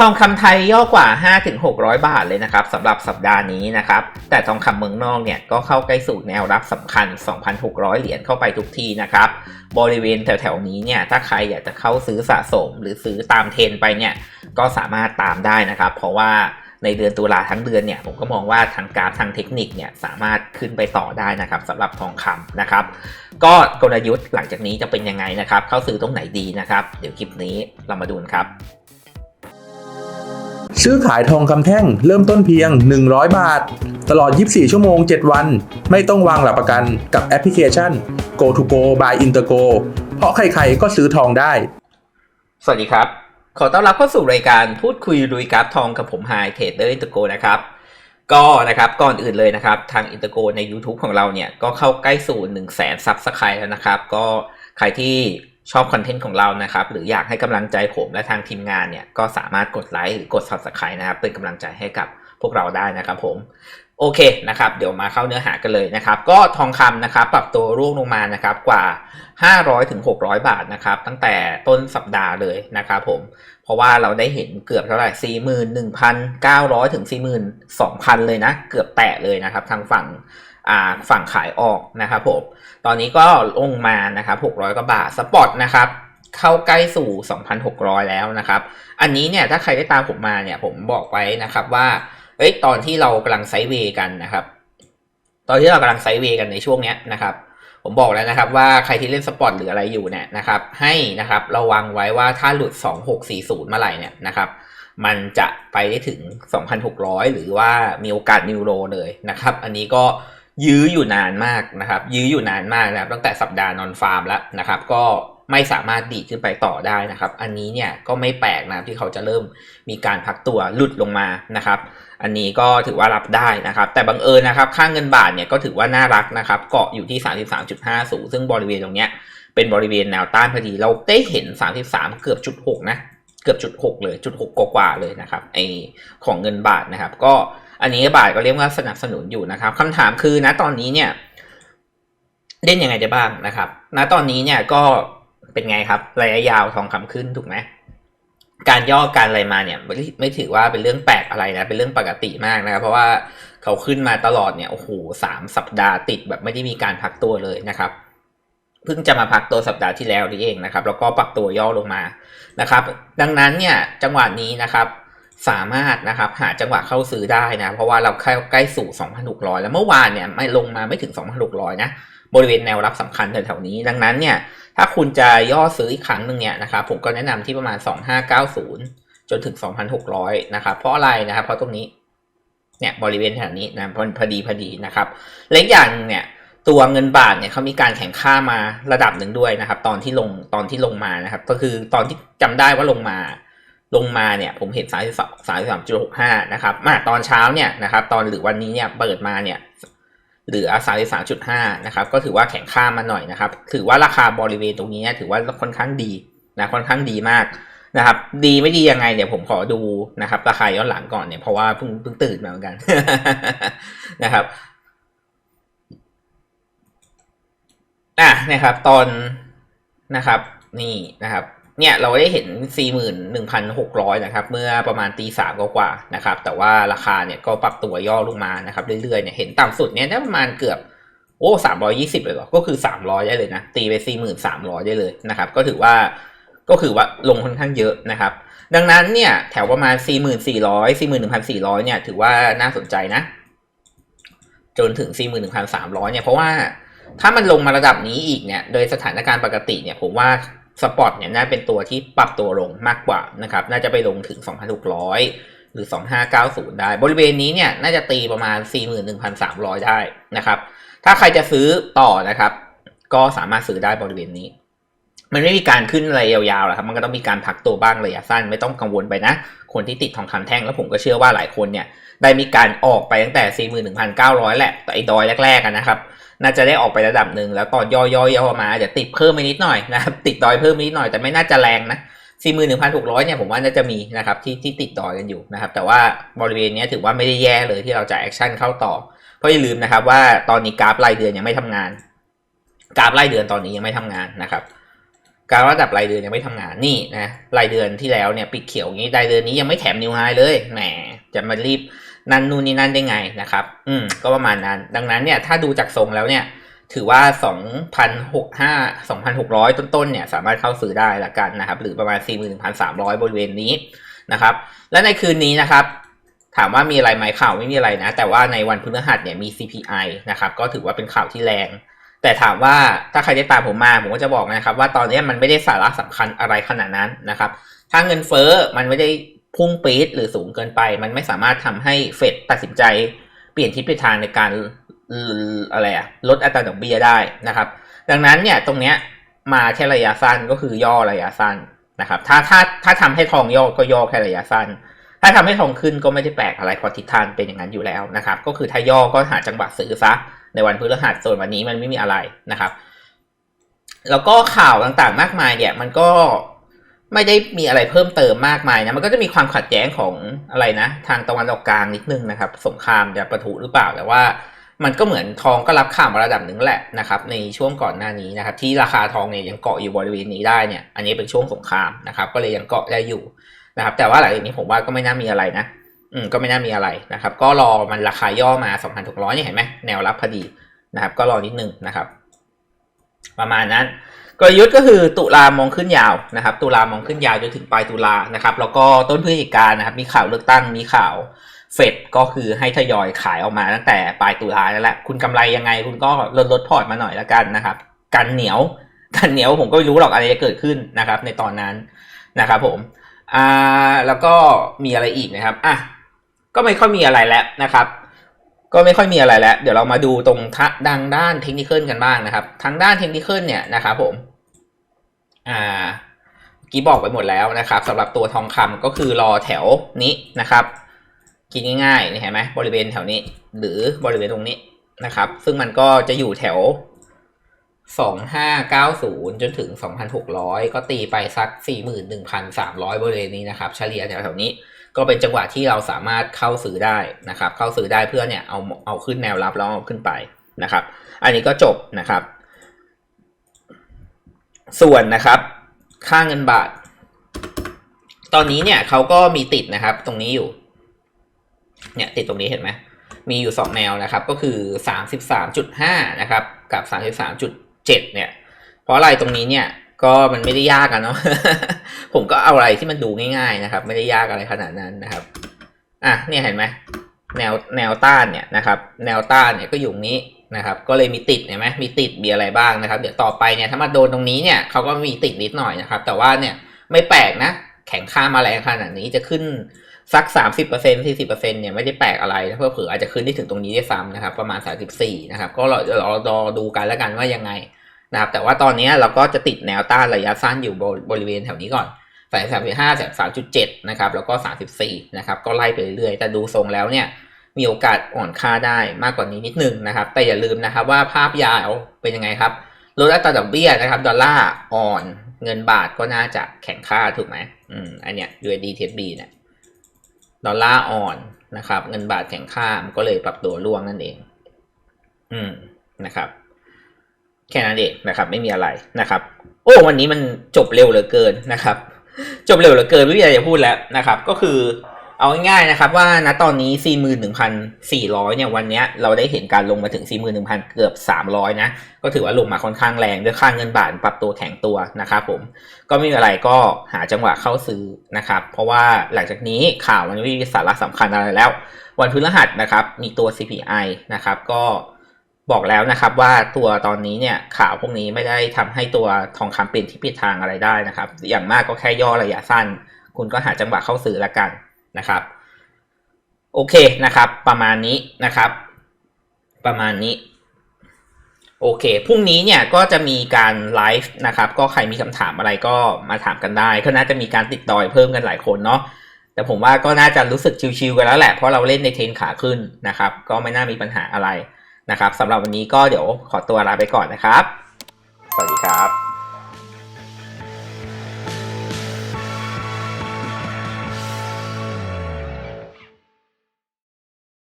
ทองคำไทยย่อกว่า 5-600 บาทเลยนะครับสำหรับสัปดาห์นี้นะครับ แต่ทองคำเมืองนอกเนี่ยก็เข้าใกล้สู่แนวรับสำคัญ 2,600 เหรียญเข้าไปทุกทีนะครับ บริเวณแถวๆนี้เนี่ยถ้าใครอยากจะเข้าซื้อสะสมหรือซื้อตามเทรนไปเนี่ยก็สามารถตามได้นะครับ เพราะว่าในเดือนตุลาทั้งเดือนเนี่ยผมก็มองว่าทางกราฟทางเทคนิคเนี่ยสามารถขึ้นไปต่อได้นะครับสำหรับทองคำนะครับ ก็กลยุทธ์หลังจากนี้จะเป็นยังไงนะครับ เข้าซื้อตรงไหนดีนะครับ เดี๋ยวคลิปนี้เรามาดูกันครับ ซื้อขายทองคำแท่งเริ่มต้นเพียง 100 บาท ตลอด 24 ชั่วโมง 7 วัน ไม่ต้องวางหลักประกันกับแอปพลิเคชัน Go to Go by Intergo เพราะใครๆก็ซื้อทองได้ สวัสดีครับ ขอต้อนรับเข้าสู่รายการพูดคุยลุยกราฟทองกับผมไฮเทรดเดอร์อินเตอร์โกนะครับก็นะครับก่อนอื่นเลยนะครับ ทางอินเตอร์โกใน YouTube ของเราเนี่ยก็เข้าใกล้สู่1 0 0 0 0แสนซับสไครต์แล้วนะครับ ก็ใครที่ ชอบคอนเทนต์ของเรานะครับ หรืออยากให้กำลังใจผมและทางทีมงานเนี่ย ก็สามารถกดไลค์หรือกด Subscribe นะครับ เป็นกำลังใจให้กับพวกเราได้นะครับผมโอเคนะครับ เดี๋ยวมาเข้าเนื้อหากันเลยนะครับ ก็ทองคำนะครับ ปรับตัวร่วงลงมานะครับกว่า 500ถึง600 บาทนะครับ ตั้งแต่ต้นสัปดาห์เลยนะครับผม เพราะว่าเราได้เห็นเกือบเท่าไหร่ 41,900 ถึง 42,000 เลยนะ เกือบแตะเลยนะครับ ทางฝั่ง ฝั่งขายออกนะครับผม ตอนนี้ก็ลงมานะครับ600กว่าบาทสปอตนะครับเข้าใกล้สู่ 2,600 แล้วนะครับ อันนี้เนี่ยถ้าใครได้ตามผมมาเนี่ยผมบอกไว้นะครับว่าเอ้ยตอนที่เรากำลังไซด์เวย์กันนะครับ ตอนที่เรากำลังไซด์เวย์กันในช่วงเนี้ยนะครับผมบอกแล้วนะครับว่าใครที่เล่นสปอตหรืออะไรอยู่เนี่ยนะครับ ให้นะครับระวังไว้ว่าถ้าหลุด 2640เมื่อไหร่เนี่ยนะครับ มันจะไปได้ถึง 2,600 หรือว่ามีโอกาสนิวโรเลยนะครับ อันนี้ก็ ยื้ออยู่นานมากนะครับ ยื้ออยู่นานมากนะครับตั้งแต่สัปดาห์นอนฟาร์มแล้วนะครับ ก็ไม่สามารถดีดขึ้นไปต่อได้นะครับ อันนี้เนี่ยก็ไม่แปลกนะที่เขาจะเริ่มมีการพักตัวหลุดลงมานะครับ อันนี้ก็ถือว่ารับได้นะครับ แต่บังเอิญนะครับ ค่างเงินบาทเนี่ยก็ถือว่าน่ารักนะครับ เกาะอยู่ที่ 33.50ซึ่งบริเวณตรงเนี้ยเป็นบริเวณแนวต้านพอดี เราได้เห็น 33 เกือบจุด6นะ เกือบจุด6เลยจุด6กกว่าเลยนะครับไอของเงินบาทนะครับ ก็ อันนี้บาทก็เรียกว่าสนับสนุนอยู่นะครับคำถามคือณตอนนี้เนี่ยเล่นยังไงได้บ้างนะครับณตอนนี้เนี่ยก็เป็นไงครับระยะยาวทองคำขึ้นถูกไหมการย่อการอะไรมาเนี่ยไม่ไม่ถือว่าเป็นเรื่องแปลกอะไรนะเป็นเรื่องปกติมากนะครับ เพราะว่าเขาขึ้นมาตลอดเนี่ยโอ้โหสามสัปดาห์ติดแบบไม่ได้มีการพักตัวเลยนะครับเพิ่งจะมาพักตัวสัปดาห์ที่แล้วนี่เองนะครับ แล้วก็ปรับตัวย่อลงมานะครับ ดังนั้นเนี่ยจังหวะนี้นะครับ สามารถนะครับหาจังหวะเข้าซื้อได้นะ เพราะว่าเราใกล้ใกล้สู่ 2,600 แล้วเมื่อวานเนี่ยไม่ลงมาไม่ถึง 2,600 นะ บริเวณแนวรับสำคัญแถวๆนี้ ดังนั้นเนี่ยถ้าคุณจะย่อซื้ออีกครั้งหนึ่งเนี่ยนะครับผมก็แนะนำที่ประมาณ 2590 จนถึง 2,600 นะครับ เพราะอะไรนะครับเพราะตรงนี้เนี่ยบริเวณแถวนี้นะพอพอดีพอดีนะครับเล็กอย่างเนี่ยตัวเงินบาทเนี่ยเขามีการแข่งค่ามาระดับหนึ่งด้วยนะครับ ตอนที่ลงตอนที่ลงมานะครับ ก็คือตอนที่จำได้ว่าลงมา ลงมาเนี่ยผมเห็น 33 33.65 นะครับมาตอนเช้าเนี่ยนะครับตอนหรือวันนี้เนี่ยเปิดมาเนี่ยเหลือ 33.5 นะครับ ก็ถือว่าแข็งค่ามาหน่อยนะครับ ถือว่าราคาบริเวณตรงนี้เนี่ยถือว่าค่อนข้างดีนะค่อนข้างดีมากนะครับ ดีไม่ดียังไงเดี๋ยวผมขอดูนะครับ ราคาย้อนหลังก่อนเนี่ยเพราะว่าเพิ่งเพิ่งตื่นมาเหมือนกันนะครับอะนะครับตอนนะครับนี่นะครับ เนี่ยเราได้เห็น 41,600 นะครับ เมื่อประมาณตีสามกว่าๆนะครับ แต่ว่าราคาเนี่ยก็ปรับตัวย่อลงมานะครับ เรื่อยๆเนี่ยเห็นต่ำสุดเนี่ยได้ประมาณเกือบโอ้320เลยเหรอ ก็คือ300ได้เลยนะ ตีไป43,000ได้เลยนะครับ ก็ถือว่าก็คือว่าลงค่อนข้างเยอะนะครับ ดังนั้นเนี่ยแถวประมาณ 44,000 41,400 เนี่ยถือว่าน่าสนใจนะ จนถึง 41,300 เนี่ยเพราะว่าถ้ามันลงมาระดับนี้อีกเนี่ย โดยสถานการณ์ปกติเนี่ยผมว่า สปอตเนี่ยน่าเป็นตัวที่ปรับตัวลงมากกว่านะครับ น่าจะไปลงถึง 2,600 หรือ 2,590 ได้ บริเวณนี้เนี่ยน่าจะตีประมาณ 41,300 ได้นะครับ ถ้าใครจะซื้อต่อนะครับ ก็สามารถซื้อได้บริเวณนี้ มันไม่มีการขึ้นอะไรยาวๆหรอกครับ มันก็ต้องมีการพักตัวบ้างระยะสั้น ไม่ต้องกังวลไปนะ คนที่ติดทองคำแท่งแล้วผมก็เชื่อว่าหลายคนเนี่ยได้มีการออกไปตั้งแต่ 41,900 แหละแต่ไอ้ดอยแรกๆนะครับ น่าจะได้ออกไประดับหนึ่งแล้วตอนย่อยๆย่อมาเดี๋ยวติดเพิ่มไปนิดหน่อยนะครับติดดอยเพิ่มไปนิดหน่อยแต่ไม่น่าจะแรงนะ41,600เนี่ยผมว่าน่าจะมีนะครับที่ที่ติดดอยกันอยู่นะครับ แต่ว่าบริเวณนี้ถือว่าไม่ได้แย่เลยที่เราจะแอคชั่นเข้าต่อ เพราะอย่าลืมนะครับว่าตอนนี้กราฟรายเดือนยังไม่ทำงาน กราฟรายเดือนตอนนี้ยังไม่ทำงานนะครับการระดับรายเดือนยังไม่ทำงานนี่นะรายเดือนที่แล้วเนี่ยปิดเขียวอย่างนี้รายเดือนนี้ยังไม่แถมนิวไฮเลยแหมจะมารีบ นั่นนู่นนี่นั่นได้ไงนะครับ อืม ก็ประมาณนั้น ดังนั้นเนี่ยถ้าดูจากทรงแล้วเนี่ย ถือว่า 2,605 2,600 ต้นๆ เนี่ย สามารถเข้าซื้อได้ละกันนะครับ หรือประมาณ 41,300 บริเวณนี้นะครับ และในคืนนี้นะครับถามว่ามีอะไรไหมข่าวไม่มีอะไรนะ แต่ว่าในวันพฤหัสเนี่ยมี CPI นะครับก็ถือว่าเป็นข่าวที่แรง แต่ถามว่าถ้าใครได้ตามผมมาผมก็จะบอกนะครับ ว่าตอนนี้มันไม่ได้สาระสำคัญอะไรขนาดนั้นนะครับ ถ้าเงินเฟ้อมันไม่ได้ พุ่งปี๊ดหรือสูงเกินไป มันไม่สามารถทำให้เฟดตัดสินใจเปลี่ยนทิศเปลี่ยนทางในการอะไรอะลดอัตราดอกเบี้ยได้นะครับ ดังนั้นเนี่ยตรงเนี้ยมาแค่ระยะสั้นก็คือย่อระยะสั้นนะครับ ถ้าถ้าถ้าทำให้ทองย่อก็ย่อแค่ระยะสั้น ถ้าทำให้ทองขึ้นก็ไม่ได้แปลกอะไรเพราะทิศทางเป็นอย่างนั้นอยู่แล้วนะครับ ก็คือถ้าย่อก็หาจังหวะซื้อซะในวันพฤหัสส่วนวันนี้มันไม่มีอะไรนะครับ แล้วก็ข่าวต่างๆมากมายเนี่ยมันก็ ไม่ได้มีอะไรเพิ่มเติมมากมายนะมันก็จะมีความขัดแย้งของอะไรนะ ทางตะวันออกกลางนิดนึงนะครับ สงครามจะประทุหรือเปล่าแต่ว่า มันก็เหมือนทองก็รับข่าวมาระดับหนึ่งแหละนะครับ ในช่วงก่อนหน้านี้นะครับ ที่ราคาทองเนี่ยยังเกาะอยู่บริเวณนี้ได้เนี่ย อันนี้เป็นช่วงสงครามนะครับ ก็เลยยังเกาะได้อยู่นะครับ แต่ว่าหลังจากนี้ผมว่าก็ไม่น่ามีอะไรนะอืมก็ไม่น่ามีอะไรนะครับ ก็รอมันราคาย่อมา2,600เนี่ยเห็นไหมแนวรับพอดีนะครับ ก็รอนิดนึงนะครับ ประมาณนั้น กลยุทธ์ก็คือตุลามองขึ้นยาวนะครับ ตุลามองขึ้นยาวจนถึงปลายตุลานะครับ แล้วก็ต้นพฤศจิกานะครับ มีข่าวเลือกตั้งมีข่าวเฟดก็คือให้ทยอยขายออกมาตั้งแต่ปลายตุลาแล้วแหละคุณกำไรยังไงคุณก็ลดลดพอร์ตมาหน่อยละกันนะครับ กันเหนียวกันเหนียวผมก็ไม่รู้หรอกอะไรจะเกิดขึ้นนะครับ ในตอนนั้นนะครับ ผมอ่าแล้วก็มีอะไรอีกนะครับอะก็ไม่ค่อยมีอะไรแล้วนะครับ ก็ไม่ค่อยมีอะไรแล้ว เดี๋ยวเรามาดูตรงทะดังด้านเทคนิคกันบ้างนะครับ ทางด้านเทคนิคเนี่ยนะครับผม อ่ากี้บอกไปหมดแล้วนะครับสำหรับตัวทองคำก็คือรอแถวนี้นะครับคิดง่ายๆนี่เห็นไหมบริเวณแถวนี้ หรือบริเวณตรงนี้นะครับ ซึ่งมันก็จะอยู่แถว 2590 จนถึง 2,600 ก็ตีไปสัก 41,300 บริเวณนี้นะครับ เฉลี่ยแถวๆนี้ ก็เป็นจังหวะที่เราสามารถเข้าซื้อได้นะครับ เข้าซื้อได้เพื่อเนี่ยเอาเอาขึ้นแนวรับแล้วเอาขึ้นไปนะครับ อันนี้ก็จบนะครับ ส่วนนะครับ ค่าเงินบาท ตอนนี้เนี่ยเขาก็มีติดนะครับ ตรงนี้อยู่ เนี่ยติดตรงนี้เห็นไหมมีอยู่ 2 แนวนะครับ ก็คือ 33.5 นะครับ กับ 33.7 เนี่ย เพราะอะไรตรงนี้เนี่ย ก็มันไม่ได้ยากอะเนาะผมก็เอาอะไรที่มันดูง่าย ๆนะครับ ไม่ได้ยากอะไรขนาดนั้นนะครับอะเนี่ยเห็นไหมแนวแนวต้านเนี่ยนะครับ แนวต้านเนี่ยก็อยู่นี้นะครับ ก็เลยมีติดเห็นไหมมีติดมีอะไรบ้างนะครับ เดี๋ยวต่อไปเนี่ยถ้ามาโดนตรงนี้เนี่ยเขาก็มีติดนิดหน่อยนะครับ แต่ว่าเนี่ยไม่แปลกนะ แข็งค่ามาแรงขนาดนี้จะขึ้นสัก 30%เสี่สิบเปอร์เซ็นเนี่ยไม่ได้แปลกอะไรเพื่อเผื่ออาจจะขึ้นได้ถึงตรงนี้ได้ซ้ำนะครับ ประมาณ 34 นะครับ ก็เราเรารอดูกันแล้วกันว่ายังไง นะครับแต่ว่าตอนนี้เราก็จะติดแนวต้านระยะสั้นอยู่บริเวณแถวนี้ก่อนสายสามสิบห้าสามจุดเจ็ดนะครับแล้วก็สามสิบสี่นะครับก็ไล่ไปเรื่อยๆแต่ดูทรงแล้วเนี่ยมีโอกาสอ่อนค่าได้มากกว่านี้นิดนึงนะครับ แต่อย่าลืมนะครับว่าภาพยาวเป็นยังไงครับลดอัตราดอกเบี้ยนะครับ ดอลลาร์อ่อนเงินบาทก็น่าจะแข็งค่าถูกไหมอืมอันเนี้ย USD TSB เนี่ยดอลลาร์อ่อนนะครับ เงินบาทแข็งค่ามันก็เลยปรับตัวร่วงนั่นเอง อืมนะครับ แค่นั้นเองนะครับ ไม่มีอะไรนะครับ โอ้วันนี้มันจบเร็วเหลือเกินนะครับ จบเร็วเหลือเกินไม่มีอะไรจะพูดแล้วนะครับ ก็คือเอาง่ายๆนะครับ ว่าณตอนนี้ 41,400 เนี่ยวันนี้เราได้เห็นการลงมาถึง 41,000 เกือบ 300 นะ ก็ถือว่าลงมาค่อนข้างแรงด้วยค่าเงินบาทปรับตัวแข็งตัวนะครับผมก็ไม่มีอะไรก็หาจังหวะเข้าซื้อนะครับ เพราะว่าหลังจากนี้ข่าวมันไม่มีสาระสำคัญอะไรแล้ว วันพฤหัสนะครับ มีตัว CPI นะครับก็ บอกแล้วนะครับว่าตัวตอนนี้เนี่ยข่าวพวกนี้ไม่ได้ทำให้ตัวทองคำเปลี่ยนที่ผิดทางอะไรได้นะครับ อย่างมากก็แค่ย่อระยะสั้น คุณก็หาจังหวะเข้าซื้อละกันนะครับ โอเคนะครับ ประมาณนี้นะครับ ประมาณนี้ โอเคพรุ่งนี้เนี่ยก็จะมีการไลฟ์นะครับ ก็ใครมีคำถามอะไรก็มาถามกันได้ก็น่าจะมีการติดดอยเพิ่มกันหลายคนเนาะแต่ผมว่าก็น่าจะรู้สึกชิวๆกันแล้วแหละเพราะเราเล่นในเทรนขาขึ้นนะครับ ก็ไม่น่ามีปัญหาอะไร นะครับสำหรับวันนี้ก็เดี๋ยวขอตัวลาไปก่อนนะครับ สวัสดีครับ